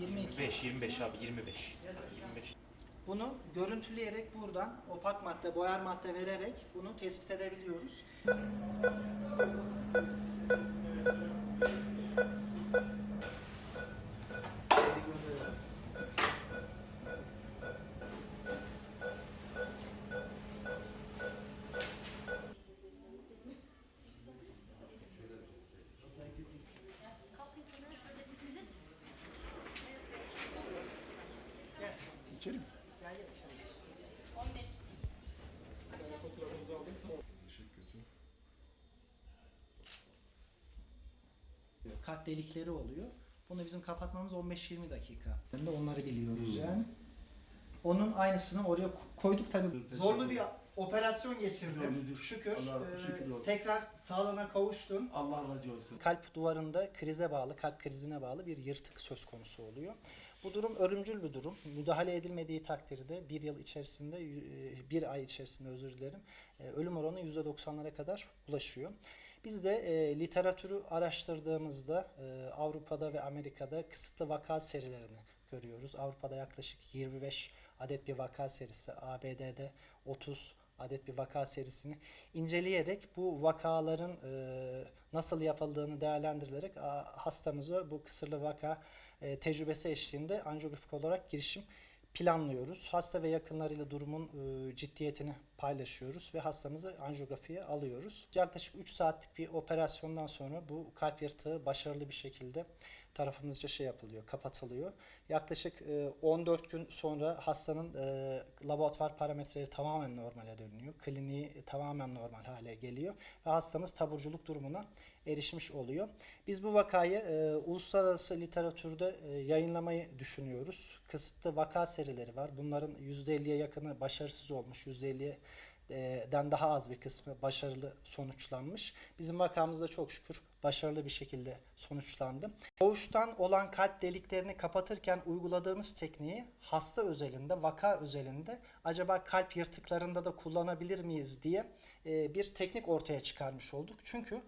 25, 25 abi 25. 25. Bunu görüntüleyerek buradan opak madde, boyar madde vererek bunu tespit edebiliyoruz. İçerim. Gel gel şöyle. Işık kötü. Kalp delikleri oluyor. Bunu bizim kapatmamız 15-20 dakika. Ben de onları biliyoruz yani. Onun aynısını oraya ko- koyduk tabii. Zorlu bir. Operasyon geçirdim. Öyledir. Şükür. Allah Ee, şükür olsun. tekrar sağlığına kavuştun. Allah razı olsun. Kalp duvarında krize bağlı, kalp krizine bağlı bir yırtık söz konusu oluyor. Bu durum ölümcül bir durum. Müdahale edilmediği takdirde bir yıl içerisinde, e, bir ay içerisinde özür dilerim, e, ölüm oranı %90'lara kadar ulaşıyor. Biz de e, literatürü araştırdığımızda e, Avrupa'da ve Amerika'da kısıtlı vaka serilerini görüyoruz. Avrupa'da yaklaşık 25 adet bir vaka serisi, ABD'de 30 adet bir vaka serisini inceleyerek bu vakaların e, nasıl yapıldığını değerlendirilerek a, hastamıza bu kısırlı vaka e, tecrübesi eşliğinde anjiyografik olarak girişim planlıyoruz. Hasta ve yakınlarıyla durumun e, ciddiyetini paylaşıyoruz ve hastamızı anjiyografiye alıyoruz. Yaklaşık 3 saatlik bir operasyondan sonra bu kalp yırtığı başarılı bir şekilde tarafımızca şey yapılıyor, kapatılıyor. Yaklaşık e, 14 gün sonra hastanın e, laboratuvar parametreleri tamamen normale dönüyor. Kliniği tamamen normal hale geliyor ve hastamız taburculuk durumuna erişmiş oluyor. Biz bu vakayı e, uluslararası literatürde e, yayınlamayı düşünüyoruz. Kısıtlı vaka serileri var. Bunların %50'ye yakını başarısız olmuş. %50'ye e, den daha az bir kısmı başarılı sonuçlanmış. Bizim vakamızda çok şükür başarılı bir şekilde sonuçlandı. Doğuştan olan kalp deliklerini kapatırken uyguladığımız tekniği hasta özelinde, vaka özelinde acaba kalp yırtıklarında da kullanabilir miyiz diye bir teknik ortaya çıkarmış olduk. Çünkü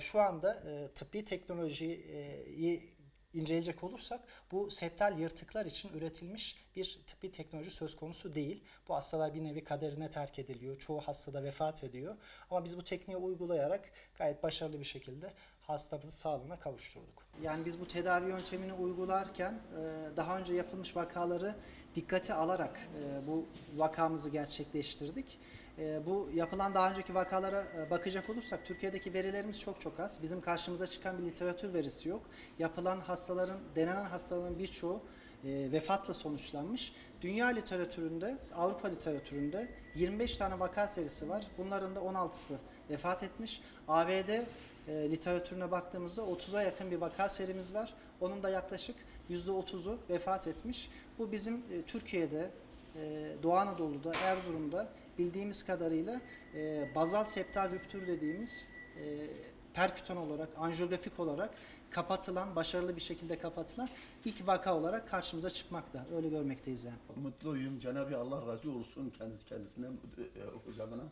şu anda tıbbi teknolojiyi inceleyecek olursak bu septal yırtıklar için üretilmiş bir tıbbi teknoloji söz konusu değil. Bu hastalar bir nevi kaderine terk ediliyor. Çoğu hastada vefat ediyor. Ama biz bu tekniği uygulayarak gayet başarılı bir şekilde hastamızı sağlığına kavuşturduk. Yani biz bu tedavi yöntemini uygularken e, daha önce yapılmış vakaları dikkate alarak e, bu vakamızı gerçekleştirdik. E, Bu yapılan daha önceki vakalara e, bakacak olursak Türkiye'deki verilerimiz çok çok az. Bizim karşımıza çıkan bir literatür verisi yok. Yapılan hastaların, denenen hastaların birçoğu e, vefatla sonuçlanmış. Dünya literatüründe, Avrupa literatüründe 25 tane vaka serisi var. Bunların da 16'sı vefat etmiş. ABD e, literatürüne baktığımızda 30'a yakın bir vaka serimiz var. Onun da yaklaşık %30'u vefat etmiş. Bu bizim e, Türkiye'de, e, Doğu Anadolu'da, Erzurum'da bildiğimiz kadarıyla e, bazal septal rüptür dediğimiz e, perküton olarak, anjiyografik olarak kapatılan, başarılı bir şekilde kapatılan ilk vaka olarak karşımıza çıkmakta. Öyle görmekteyiz yani. Mutluyum. Cenab-ı Allah razı olsun kendisi kendisine, e, hocamına.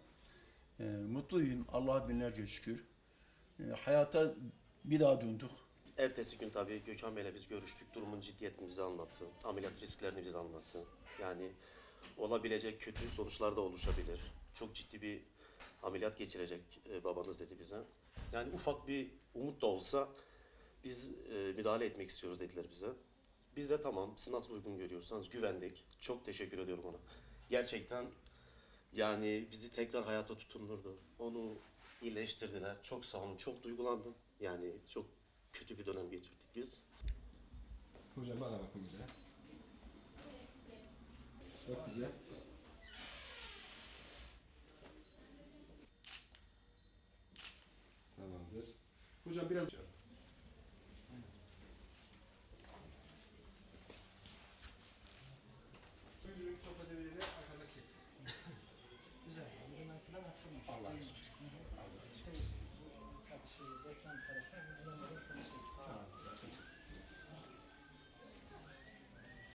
E, mutluyum. Allah'a binlerce şükür. E, hayata bir daha döndük. Ertesi gün tabii Gökhan Bey'le biz görüştük. Durumun ciddiyetini bize anlattı. Ameliyat risklerini bize anlattı. Yani olabilecek kötü sonuçlar da oluşabilir. Çok ciddi bir ameliyat geçirecek e, babanız dedi bize. Yani ufak bir umut da olsa biz e, müdahale etmek istiyoruz dediler bize. Biz de tamam siz nasıl uygun görüyorsanız güvendik. Çok teşekkür ediyorum ona. Gerçekten yani bizi tekrar hayata tutundurdu. Onu iyileştirdiler. Çok sağ olun. Çok duygulandım. Yani çok kötü bir dönem geçirdik biz. Hocam bana bakın güzel. Çok güzel. Tamamdır. Hocam biraz... Öncelikle sopa devriyle arkadaş çeksin. Güzel. Bundan falan açılmış. Allah aşkına. Şey, tabii şey, reklam tarafı, bunların sana şey, sağ Tamam.